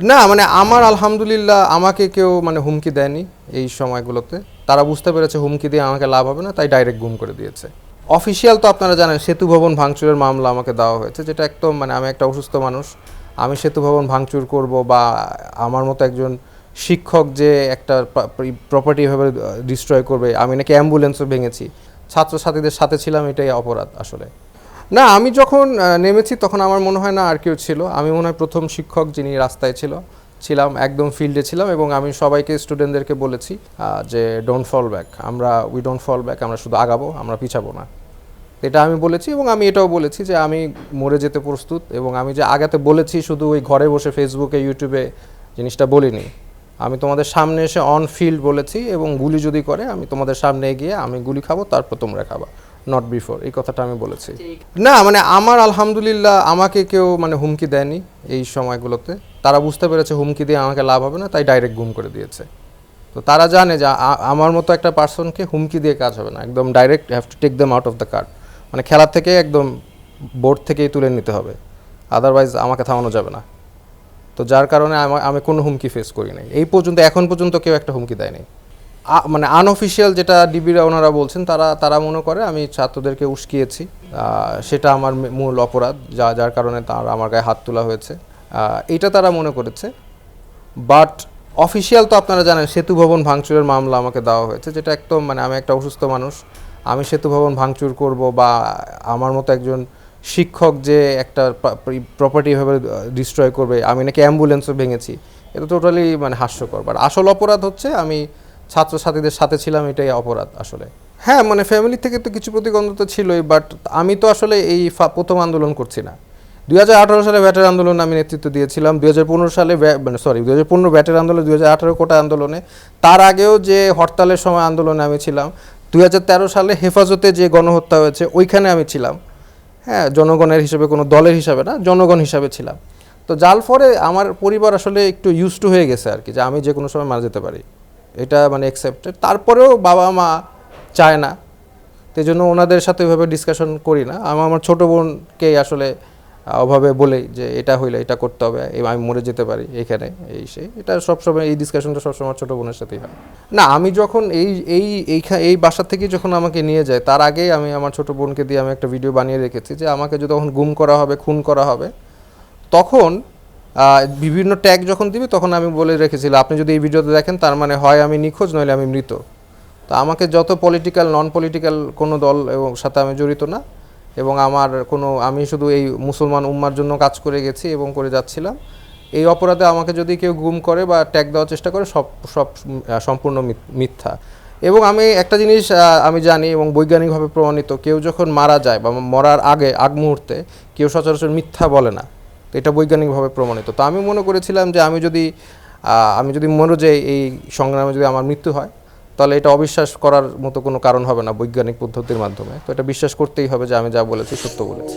না মানে আমার আলহামদুলিল্লাহ আমাকে কেউ মানে হুমকি দেয়নি এই সময়গুলোতে। তারা বুঝতে পেরেছে হুমকি দিয়ে আমাকে লাভ হবে না, তাই ডাইরেক্ট গুম করে দিয়েছে। অফিসিয়াল তো আপনারা জানেন, সেতু ভবন ভাঙচুরের মামলা আমাকে দেওয়া হয়েছে, যেটা একদম মানে আমি একটা অসুস্থ মানুষ। আমি সেতু ভবন ভাঙচুর করব বা আমার মতো একজন শিক্ষক যে একটা প্রপার্টি এভাবে ডিস্ট্রয় করবে, আমি নাকি অ্যাম্বুলেন্সও ভেঙেছি। ছাত্রছাত্রীদের সাথে ছিলাম, এটাই অপরাধ আসলে। না, আমি যখন নেমেছি তখন আমার মনে হয় না আর কেউ ছিল। আমি মনে হয় প্রথম শিক্ষক যিনি রাস্তায় ছিল, ছিলাম, একদম ফিল্ডে ছিলাম এবং আমি সবাইকে স্টুডেন্টদেরকে বলেছি যে ডোন্ট ফল ব্যাক আমরা উই ডোন্ট ফল ব্যাক আমরা শুধু আগাবো, আমরা পিছাবো না। এটা আমি বলেছি এবং আমি এটাও বলেছি যে আমি মরে যেতে প্রস্তুত এবং আমি যে আগাতে বলেছি শুধু ওই ঘরে বসে ফেসবুকে ইউটিউবে জিনিসটা বলিনি। আমি তোমাদের সামনে এসে অন ফিল্ড বলেছি এবং গুলি যদি করে, আমি তোমাদের সামনে গিয়ে আমি গুলি খাব, তারপর তোমরা খাবা। নট বিফোর এই কথাটা আমি বলেছি। না মানে আমার আলহামদুলিল্লাহ আমাকে কেউ মানে হুমকি দেয়নি এই সময়গুলোতে। তারা বুঝতে পেরেছে হুমকি দিয়ে আমাকে লাভ হবে না তাই ডাইরেক্ট গুম করে দিয়েছে। তো তারা জানে যে আমার মতো একটা পার্সনকে হুমকি দিয়ে কাজ হবে না একদম direct have to take them out of the card মানে খেলার থেকে একদম বোর্ড থেকেই তুলে নিতে হবে আদারওয়াইজ আমাকে থামানো যাবে না। তো যার কারণে আমা- কোনো হুমকি ফেস করি নাই। এই পর্যন্ত এখন পর্যন্ত কেউ একটা হুমকি দেয়নি। মানে আনঅফিসিয়াল যেটা ডিবিরা ওনারা বলছেন, তারা তারা মনে করে, আমি ছাত্রদেরকে উস্কিয়েছি। সেটা আমার মূল অপরাধ, যা, যার কারণে তার, আমার গায়ে হাত তোলা হয়েছে। এটা তারা মনে করেছে। বাট অফিসিয়াল তো আপনারা জানেন, সেতু ভবন ভাঙচুরের মামলা আমাকে দেওয়া হয়েছে, যেটা একদম মানে আমি একটা অসুস্থ মানুষ। আমি সেতু ভবন ভাঙচুর করব বা আমার মতো একজন শিক্ষক যে একটা প্রপার্টি এভাবে ডিস্ট্রয় করবে, আমি নাকি অ্যাম্বুলেন্সও ভেঙেছি। এটা টোটালি মানে হাস্যকর। বাট আসল অপরাধ হচ্ছে, আমি ছাত্রছাত্রীদের সাথে ছিলাম, এটাই অপরাধ আসলে। হ্যাঁ মানে ফ্যামিলি থেকে তো কিছু প্রতিবন্ধকতা ছিলই বাট আমি তো আসলে এই প্রথম আন্দোলন করছি না। দুই হাজার আঠারো সালে ব্যাটের আন্দোলন আমি নেতৃত্ব দিয়েছিলাম, দুই হাজার পনেরো সালে মানে সরি দুই হাজার পনেরো ব্যাটের আন্দোলন, দুই হাজার আঠারো কোটা আন্দোলনে। তার আগেও যে হরতালের সময় আন্দোলনে আমি ছিলাম, দুই হাজার তেরো সালে হেফাজতে যে গণহত্যা হয়েছে, ওইখানে আমি ছিলাম। হ্যাঁ জনগণের হিসেবে, কোনো দলের হিসাবে না, জনগণ হিসাবে ছিলাম। তো যার ফলে আমার পরিবার আসলে একটু ইউজ টু হয়ে গেছে আর কি, যে আমি যে কোনো সময় মারা যেতে পারি। এটা মানে অ্যাকসেপ্টেড তারপরেও বাবা মা চায় না। তো জন্য ওনাদের সাথে ওইভাবে ডিসকাশন করি না। আমি আমার ছোটো বোনকেই আসলে আহ, ওভাবে বলেই যে এটা হইলে এটা করতে হবে আমি মরে যেতে পারি এইখানে এই সেই এটা সবসময় এই ডিসকাশনটা সবসময় আমার ছোটো বোনের সাথেই হয়। না আমি যখন এই এই এইখা এই বাসা থেকে যখন আমাকে নিয়ে যায় তার আগেই আমি আমার ছোটো বোনকে দিয়ে আমি একটা ভিডিও বানিয়ে রেখেছি যে আমাকে যদি তখন গুম করা হবে খুন করা হবে তখন বিভিন্ন ট্যাগ যখন দিবে, তখন আমি বলে রেখেছিলাম আপনি যদি এই ভিডিওতে দেখেন, তার মানে হয় আমি নিখোঁজ, নইলে আমি মৃত। তো আমাকে যত পলিটিক্যাল নন পলিটিক্যাল কোনো দল এবং সাথে আমি জড়িত না, এবং আমার কোনো, আমি শুধু এই মুসলমান উম্মার জন্য কাজ করে গেছি এবং করে যাচ্ছিলাম। এই অপরাধে আমাকে যদি কেউ গুম করে বা ট্যাগ দেওয়ার চেষ্টা করে, সব সব সম্পূর্ণ মিথ- মিথ্যা। এবং আমি একটা জিনিস আমি জানি এবং বৈজ্ঞানিকভাবে প্রমাণিত, কেউ যখন মারা যায় বা মরার আগে, আগ মুহূর্তে, কেউ সচরাচর মিথ্যা বলে না। তো এটা বৈজ্ঞানিকভাবে প্রমাণিত। তো আমি মনে করেছিলাম যে আমি যদি আমি যদি মনে যে এই সংগ্রামে যদি আমার মৃত্যু হয়, তাহলে এটা অবিশ্বাস করার মতো কোনো কারণ হবে না বৈজ্ঞানিক পদ্ধতির মাধ্যমে। তো এটা বিশ্বাস করতেই হবে যে আমি যা বলেছি সত্য বলেছি।